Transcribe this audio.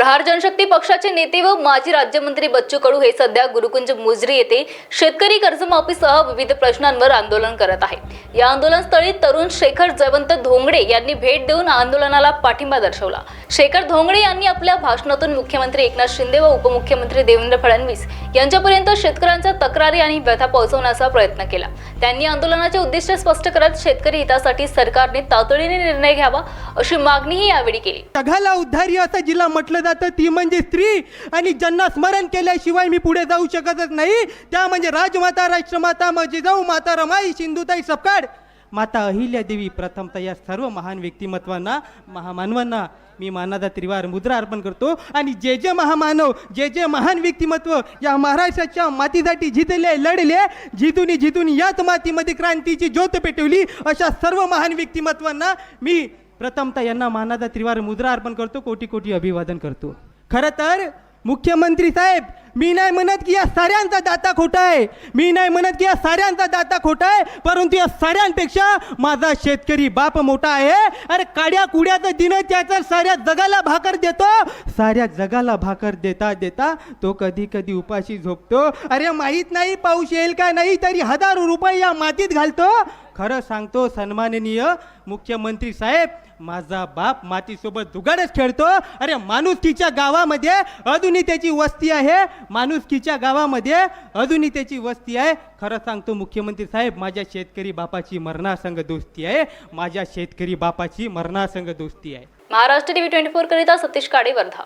प्रहार जनशक्ती पक्षाचे नेते व माजी राज्यमंत्री बच्चू कडू हे सध्या गुरुकुंज मुजरी येथे शेतकरी कर्जमाफीसह विविध प्रश्नांवर आंदोलन करत आहे. या आंदोलनस्थळी तरुण शेखर जयवंत धोंगडे यांनी भेट देऊन आंदोलनाला पाठिंबा दर्शवला. शेखर धोंगडे यांनी आपल्या भाषणातून मुख्यमंत्री एकनाथ शिंदे व उपमुख्यमंत्री देवेंद्र फडणवीस यांच्यापर्यंत शेतकऱ्यांच्या तक्रारी आणि व्यथा पोहोचवण्याचा प्रयत्न केला. त्यांनी आंदोलनाचे उद्दिष्ट स्पष्ट करत शेतकरी हितासाठी सरकारने तातडीने निर्णय घ्यावा अशी मागणीही यावेळी केली. जगाला उद्धारी असं जिल्हा म्हटलं जातं ती म्हणजे स्त्री. आणि ज्यांना स्मरण केल्याशिवाय मी पुढे जाऊ शकतच नाही त्या म्हणजे राजमाता राष्ट्रमाता माझी जाऊ माता रमाई सिंधुताई सपकाळ. माता अहिल्यादेवी प्रथमतः या सर्व महान व्यक्तिमत्वांना महामानवांना मी मानाचा त्रिवार मुद्रा अर्पण करतो. आणि जे जे महामानव जे जे महान व्यक्तिमत्व या महाराष्ट्राच्या मातीसाठी जितले लढले जितून जितून याच मातीमध्ये क्रांतीची ज्योत पेटवली अशा सर्व महान व्यक्तिमत्वांना मी प्रथमतः यांना मानाचा त्रिवार मुद्रा अर्पण करतो कोटी कोटी अभिवादन करतो. खरं तर मुख्यमंत्री साहेब मी नाही म्हणत की या साऱ्यांचा दाता खोटा आहे. मी नाही म्हणत की या साऱ्यांचा दाता खोटा आहे परंतु या साऱ्यांपेक्षा माझा शेतकरी बाप मोठा आहे. अरे काड्या कुड्याचं दिन त्याचा साऱ्या जगाला भाकर देतो. साऱ्या जगाला भाकर देता देता तो कधी कधी उपाशी झोपतो. अरे माहीत नाही पाऊस येईल का नाही तरी हजारो रुपये या मातीत घालतो. खरं सांगतो सन्माननीय मुख्यमंत्री साहेब माझा बाप मातीसोबत जुगाडच खेळतो. अरे माणुसकीच्या गावामध्ये अजूनही त्याची वस्ती आहे. माणुसकीच्या गावामध्ये अजूनही त्याची वस्ती आहे. खरं सांगतो मुख्यमंत्री साहेब माझ्या शेतकरी बापाची मरणासंग दोस्ती आहे. माझ्या शेतकरी बापाची मरणासंग दोस्ती आहे. महाराष्ट्र टीव्ही ट्वेंटी फोर करिता सतीश काडे वर्धा